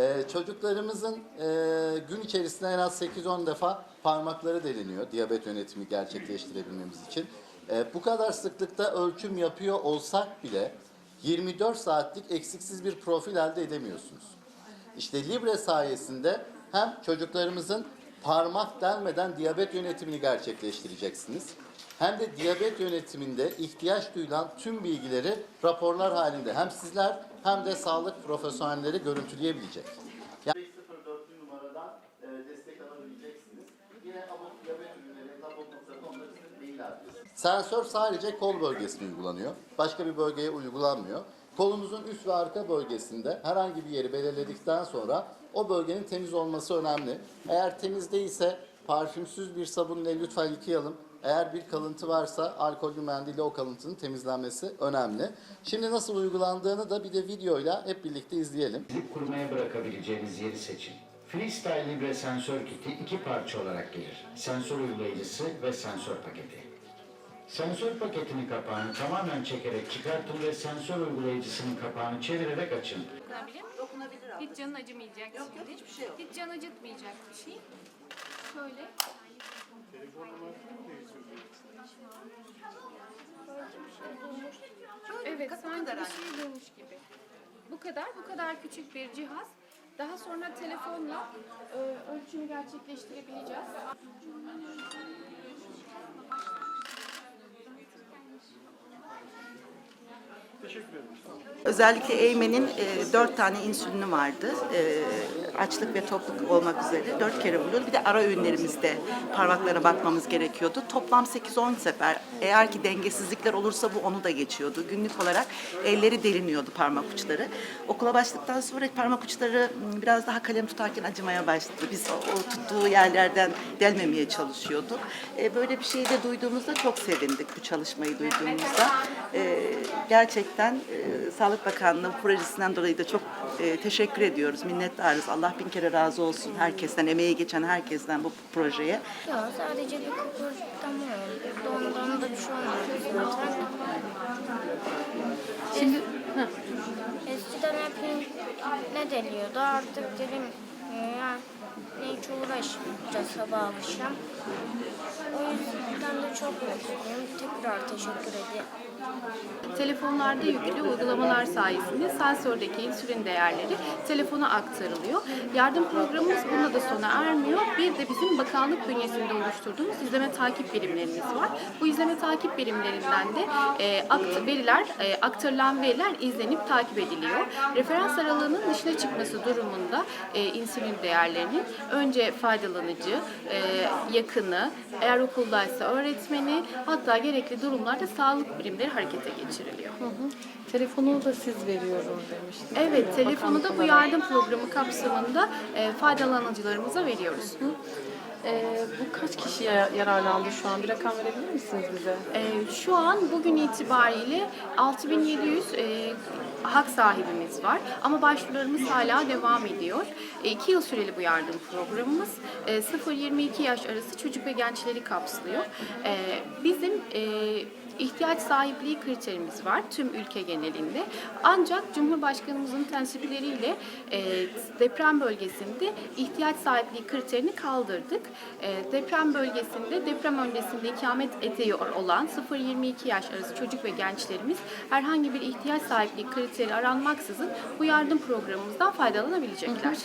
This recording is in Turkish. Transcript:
Ee, çocuklarımızın e, gün içerisinde en az 8-10 defa parmakları deliniyor diyabet yönetimi gerçekleştirebilmemiz için. Ee, bu kadar sıklıkta ölçüm yapıyor olsak bile 24 saatlik eksiksiz bir profil elde edemiyorsunuz. İşte Libre sayesinde hem çocuklarımızın parmak delmeden diyabet yönetimini gerçekleştireceksiniz. Hem de diyabet yönetiminde ihtiyaç duyulan tüm bilgileri raporlar halinde hem sizler hem de sağlık profesyonelleri görüntüleyebilecek. Yani 504 numaradan e, destek alabileceksiniz. Yine abot diyabet ürünleri, onları size mail adresi. Sensör sadece kol bölgesine uygulanıyor. Başka bir bölgeye uygulanmıyor. Kolumuzun üst ve arka bölgesinde herhangi bir yeri belirledikten sonra o bölgenin temiz olması önemli. Eğer temiz değilse parfümsüz bir sabunla lütfen yıkayalım. Eğer bir kalıntı varsa alkollü mendille o kalıntının temizlenmesi önemli. Şimdi nasıl uygulandığını da bir de videoyla hep birlikte izleyelim. Dip kurmaya bırakabileceğiniz yeri seçin. Freestyle Libre sensör kiti iki parça olarak gelir. Sensör uygulayıcısı ve sensör paketi. Sensör paketinin kapağını tamamen çekerek çıkartın ve sensör uygulayıcısının kapağını çevirerek açın. Dokunabilir mi? Dokunabilir abi. Hiç canın acımayacak Yok, yok, şimdi. hiçbir şey yok. Hiç can acıtmayacak bir şey. Şöyle. Evet, sanki bir şey durmuş gibi. Bu kadar, bu kadar küçük bir cihaz. Daha sonra telefonla e, ölçümü gerçekleştirebileceğiz. Özellikle Eymen'in e, dört tane insülini vardı. E, açlık ve tokluk olmak üzere dört kere vuruyordu. Bir de ara öğünlerimizde parmaklara bakmamız gerekiyordu. Toplam 8-10 sefer. Eğer ki dengesizlikler olursa bu onu da geçiyordu. Günlük olarak elleri deliniyordu parmak uçları. Okula başladıktan sonra parmak uçları biraz daha kalem tutarken acımaya başladı. Biz o, o tuttuğu yerlerden delmemeye çalışıyorduk. E, böyle bir şeyi de duyduğumuzda çok sevindik bu çalışmayı duyduğumuzda. E, gerçekten e, Sağlık Bakanlığı projesinden dolayı da çok e, teşekkür ediyoruz. Minnettarız. Allah bin kere razı olsun herkesten, emeği geçen herkesten bu projeye. Ya sadece bir kıpırdan Dondan da bir. Şimdi. Eskiden hep ne deliyordu artık dedim yani 15'de sabah akşam. O yüzden de çok mutluyum. Tekrar teşekkür ederim. Telefonlarda yüklü uygulamalar sayesinde sensördeki insülin değerleri telefona aktarılıyor. Yardım programımız buna da sona ermiyor. Bir de bizim bakanlık bünyesinde oluşturduğumuz izleme takip birimlerimiz var. Bu izleme takip birimlerinden de e, akt veriler, e, aktarılan veriler izlenip takip ediliyor. Referans aralığının dışına çıkması durumunda e, insülin değerlerini önce faydalanıcı, e, yakını, eğer okuldaysa öğretmeni, hatta gerekli durumlarda sağlık birimleri harekete geçiriliyor. Telefonu da siz veriyorum demiştiniz. Evet, telefonu da bu yardım programı kapsamında e, faydalanıcılarımıza veriyoruz. Ee, bu kaç kişiye yararlandı şu an? Bir rakam verebilir misiniz bize? E, şu an bugün itibariyle 6700 e, hak sahibimiz var ama başvurularımız hala devam ediyor. 2 yıl süreli bu yardım programımız. E, 0-22 yaş arası çocuk ve gençleri kapsıyor. E, bizim e, ihtiyaç sahipliği kriterimiz var tüm ülke genelinde. Ancak Cumhurbaşkanımızın tensipleriyle e, deprem bölgesinde ihtiyaç sahipliği kriterini kaldırdık. E, deprem bölgesinde deprem öncesinde ikamet ediyor olan 0-22 yaş arası çocuk ve gençlerimiz herhangi bir ihtiyaç sahipliği kriteri aranmaksızın bu yardım programımızdan faydalanabilecekler.